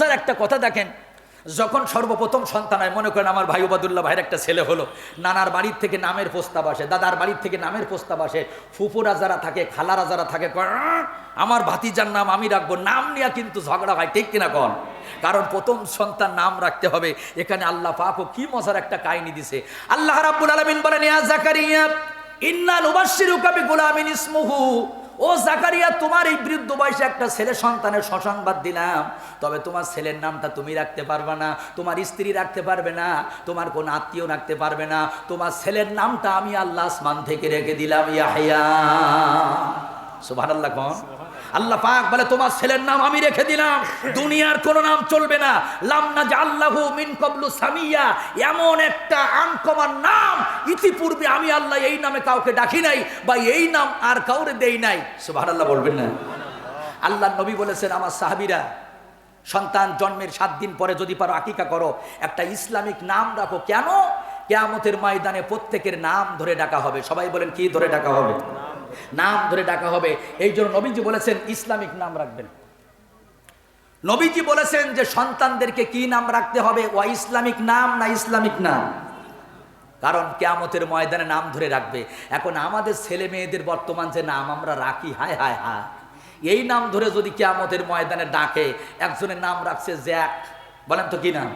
মজার একটা কথা দেখেন, যখন সর্বপ্রথম সন্তান হয়, মনে করেন আমার ভাই ওবাদুল্লাহ ভাইয়ের একটা ছেলে হলো, নানার বাড়ির থেকে নামের প্রস্তাব আসে, দাদার বাড়ির থেকে নামের প্রস্তাব আসে ফুপুরা যারা থাকে, খালারা যারা থাকে আমার ভাতিজার নাম আমি রাখব, নাম নিয়ে কিন্তু ঝগড়া হয়, ঠিক কিনা কন? কারণ প্রথম সন্তান নাম রাখতে হবে, এখানে আল্লাহ পাকও কি মজার একটা কাহিনী দিছে। আল্লাহ রাব্বুল আলামিন বলেন, ইয়া জাকারিয়া, ইন্না নুবাশশিরুকা বিগুলামিন ইসমুহু। ও জাকারিয়া, তোমার এই বৃদ্ধ বয়সে একটা ছেলে সন্তানের সসংবাদ দিলাম। তবে তোমার ছেলের নামটা তুমি রাখতে পারবে না, তোমার স্ত্রী রাখতে পারবে না, তোমার কোন আত্মীয় রাখতে পারবে না, তোমার ছেলের নামটা আমি আল্লাহ আসমান থেকে রেখে দিলাম, ইয়াহিয়া। সুবহানাল্লাহ কোন। আল্লাহ পাক বলে, তোমার ছেলের নাম আমি রেখে দিলাম। দুনিয়ার কোন নাম চলবে না। লামনা যে আল্লাহু মিন কবলু সামিয়া। এমন একটা আনকমান নাম ইতিপূর্বে আমি আল্লাহ এই নামে কাউকে ডাকি নাই বা এই নাম আর কাউরে দেই নাই। সুবহানাল্লাহ বলবেন না। আল্লাহ নবী বলেছেন, আমার সাহাবীরা, সন্তান জন্মের সাত দিন পরে যদি পারো আকিকা করো, একটা ইসলামিক নাম রাখো। কেন? কেয়ামতের ময়দানে প্রত্যেকের নাম ধরে ডাকা হবে। সবাই বলেন, কি ধরে ডাকা হবে? নাম ধরে ডাকা হবে। এই জন্য নবীজি বলেছেন, ইসলামিক নাম রাখবেন। নবীজি বলেছেন যে, সন্তানদেরকে কি নাম রাখতে হবে? ও ইসলামিক নাম না ইসলামিক নাম? কারণ কেয়ামতের ময়দানে নাম ধরে রাখবে। এখন আমাদের ছেলে মেয়েদের বর্তমান যে নাম আমরা রাখি, হায় হায় হায়। এই নাম ধরে যদি কেয়ামতের ময়দানে ডাকে, একজনের নাম রাখছে জ্যাক। বলেন তো কি নাম?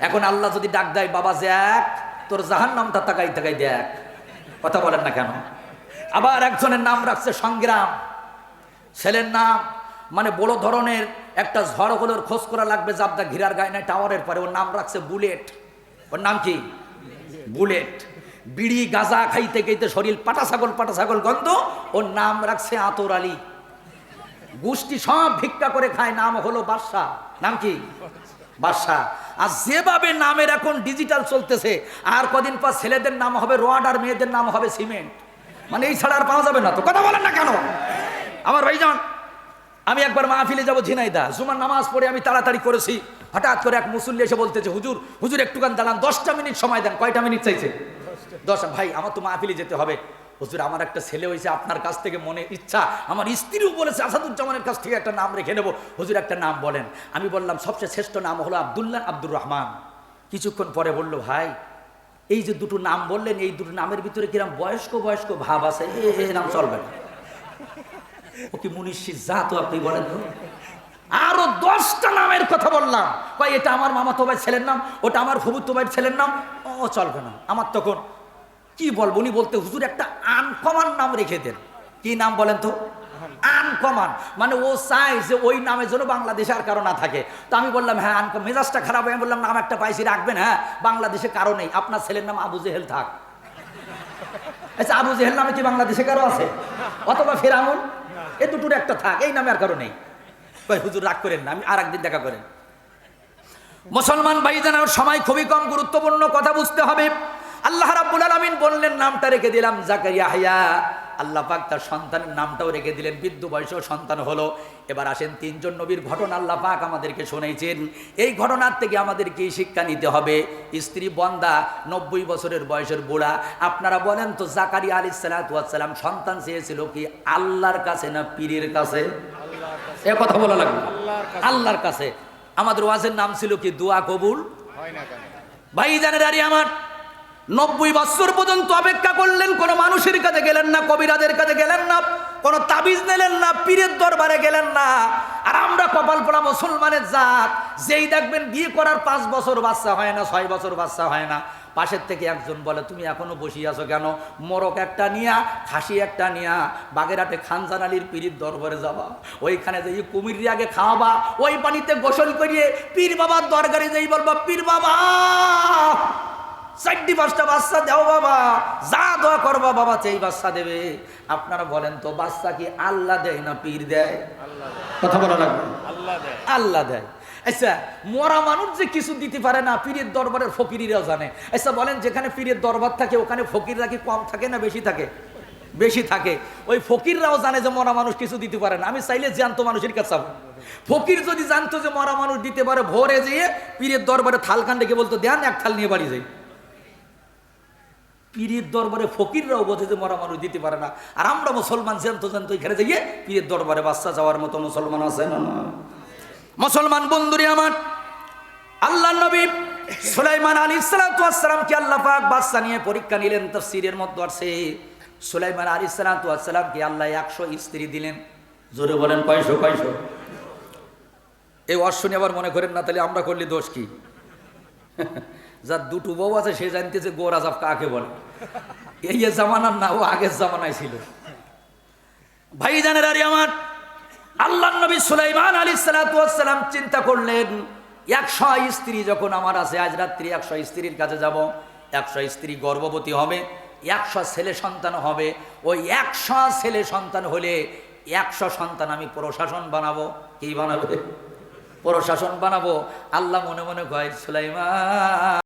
এখন আল্লাহ যদি ডাক দেয়, বাবা জ্যাক, তোর জাহান নামটা তাকাই তাকাই দেখ। কথা বলেন না কেন? আবার একজনের নাম রাখছে সংগ্রাম। ছেলের নাম মানে বড় ধরনের একটা ঝড় হলোর খোঁজ করা লাগবে জাবদা ঘিরার গায়ে, নাই টাওয়ারের পরে ওর নাম রাখছে বুলেট। ওর নাম কি? বুলেট। বিড়ি, গাঁজা খাইতে খাইতে শরীর পাটা ছাগল পাটা ছাগল গন্ধ, ওর নাম রাখছে আতর আলী। গোষ্ঠী সব ভিক্ষা করে খায়, নাম হলো বাদশাহ। নাম কি? বাদশাহ। আর যেভাবে নামের এখন ডিজিটাল চলতেছে, আর কদিন পর ছেলেদের নাম হবে রড আর মেয়েদের নাম হবে সিমেন্ট। মানে এই ছাড়া আর পাওয়া যাবে না তো। কথা বলেন না কেন? আমার ভাইজান, আমি একবার মাহফিলে যাব ঝিনাইদা জুমার নামাজ পড়ে আমি তাড়াতাড়ি করেছি। হঠাৎ করে এক মুসল্লি এসে বলতেছে, হুজুর হুজুর একটুখান দাঁড়ান, দশটা মিনিট সময় দেন। কয়টা মিনিট চাইছে? দশ। ভাই, আমার তো মাহফিলে যেতে হবে। হুজুর, আমার একটা ছেলে হয়েছে, আপনার কাছ থেকে মনে ইচ্ছা, আমার স্ত্রীও বলেছে, আসাদুজ্জামানের কাছ থেকে একটা নাম রেখে নেব। হুজুর, একটা নাম বলেন। আমি বললাম, সবচেয়ে শ্রেষ্ঠ নাম হলো আবদুল্লাহ আব্দুর রহমান। কিছুক্ষণ পরে বলল, ভাই এই যে দুটো নাম বললেন, এই দুটো নামের ভিতরে কিরম বয়স্ক বয়স্ক ভাব আছে, এ এ নাম চলবে না। ও কি মুনিশি যা তো আপনি বলেন আরও দশটা নামের কথা বললাম। কয়, এটা আমার মামা তো ভাই ছেলের নাম, ওটা আমার ফুবুত্তো ভাইয়ের ছেলের নাম? ও, চলবে না। আমার তখন কি বলব, উনি বলতে হুজুর একটা আনকমান নাম রেখে দেন। কি নাম বলেন তো? আনকমান মানে ও চায় যে ওই নামে যেন বাংলাদেশে আর কারও না থাকে। তো আমি বললাম হ্যাঁ আনকম মেজাজটা খারাপ আমি বললাম, নাম একটা পাইছি, রাখবেন হ্যাঁ? বাংলাদেশে কারও নেই। আপনার ছেলের নাম আবু জেহেল থাক। আচ্ছা আবু জেহেল নামে কি বাংলাদেশে কারও আছে? অথবা ফেরাউন? এ দুটোর একটা থাক, এই নামে আর কারও নেই। কই হুজুর, রাগ করেন না, আমি আর একদিন দেখা করেন। মুসলমান ভাই জানার সময় খুবই কম গুরুত্বপূর্ণ কথা বুঝতে হবে। আল্লাহ রাব্বুল আলামিন বললেন, নামটা রেখে দিলাম, জাকারিয়া হায়া। আল্লাহ পাক তার সন্তানের নামটাও রেখে দিলেন বৃদ্ধ বয়সেও সন্তান হলো। এবার আসেন তিনজন নবীর ঘটনা আল্লাহ পাক আমাদেরকে শুনেছেন এই ঘটনার থেকে আমাদেরকে শিক্ষা নিতে হবে? স্ত্রী বন্দা নব্বই বছরের বয়সের বুড়া আপনারা বলেন তো জাকারিয়া আলী সালাম সন্তান চেয়েছিল কি আল্লাহর কাছে না পীরের কাছে? এ কথা বলা লাগবে। আল্লাহর কাছে। আমাদের ওয়াজের নাম ছিল কি দোয়া কবুল? ভাই জানের আরে আমার। নব্বই বৎসর পর্যন্ত অপেক্ষা করলেন, কোনো মানুষের কাছে গেলেন না কবিরাদের কাছে গেলেন না, কোনো তাবিজ নিলেন না, পীরের দরবারে গেলেন না। আর আমরা কপাল পড়া মুসলমানের জাত, যেই দেখবেন বিয়ে করার পাঁচ বছর বাচ্চা হয় না, ছয় বছর বাচ্চা হয় না। পাশের থেকে একজন বলে, তুমি এখনও বসিয়ে আছো কেন? মোরক একটা নিয়া, খাসি একটা নিয়া, বাগেরহাটে খানজান আলীর পীরির দরবারে যাবা। ওইখানে যে কুমির আগে খাওয়াবা, ওই পানিতে গোসল করিয়ে পীর বাবার দরকারে যেই বলবা, পীর বাবা! চারটি পাঁচটা বাচ্চা দাও বাবা। যা দোয়া করবা বাবা সেই বাচ্চা দেবে। আপনারা বলেন তো বাচ্চা কি আল্লাহ দেয় না পীর দেয়? কথা বলা লাগবে? আল্লাহ দেয়। আচ্ছা মরা মানুষ যে কিছু দিতে পারে না পীরের দরবারের ফকিরিরাও জানে। আচ্ছা বলেন যেখানে পীরের দরবার থাকে ওখানে ফকিররা কি কম থাকে না বেশি থাকে? বেশি থাকে। ওই ফকিররাও জানে যে মরা মানুষ কিছু দিতে পারে না। আমি চাইলে জানতো মানুষের কাছে। ফকির যদি জানতো যে মরা মানুষ দিতে পারে ভোরে যেয়ে পীরের দরবারে থালখান ডেকে বলতো দেন এক থাল নিয়ে বাড়ি যাই। পীরের দরবারে ফকিররাও বোঝে যে মরা মানুষ দিতে পারে না। আর আমরা মুসলমান জানতো জানতো এখানে যাইয়ে পীরের দরবারে বাচ্চা যাওয়ার মতো মুসলমান আছে না মুসলমান বন্ধুরে আমার আল্লাহ নবী সুলাইমান আলী সালাতামকে আল্লাহ পাক বাচ্চা নিয়ে পরীক্ষা নিলেন, তফসিরের মধ্যে আসছে। সুলাইমান আলী সালাতামকে আল্লাহ একশো স্ত্রী দিলেন। জোরে বলেন, কয়শো কয়শো? এই অশ্বনী আবার মনে করেন না, তাহলে আমরা করলে দোষ কি? যার দুটো বউ আছে, সে জানতেছে গোর আজাব কাকে বলে। এই জামানার না, ও আগের জামানায় ছিল। ভাই জানের আরে আমার আল্লাহ নবী সুলাইমান আলী সালাতাম চিন্তা করলেন, একশো স্ত্রী যখন আমার আছে, আজ রাত্রি একশো স্ত্রীর কাছে যাব, একশো স্ত্রী গর্ভবতী হবে, একশো ছেলে সন্তান হবে, ওই একশো ছেলে সন্তান হলে একশো সন্তান আমি প্রশাসন বানাবো। কি বানাবে? প্রশাসন বানাবো। আল্লাহ মনে মনে কয়, সুলাইমান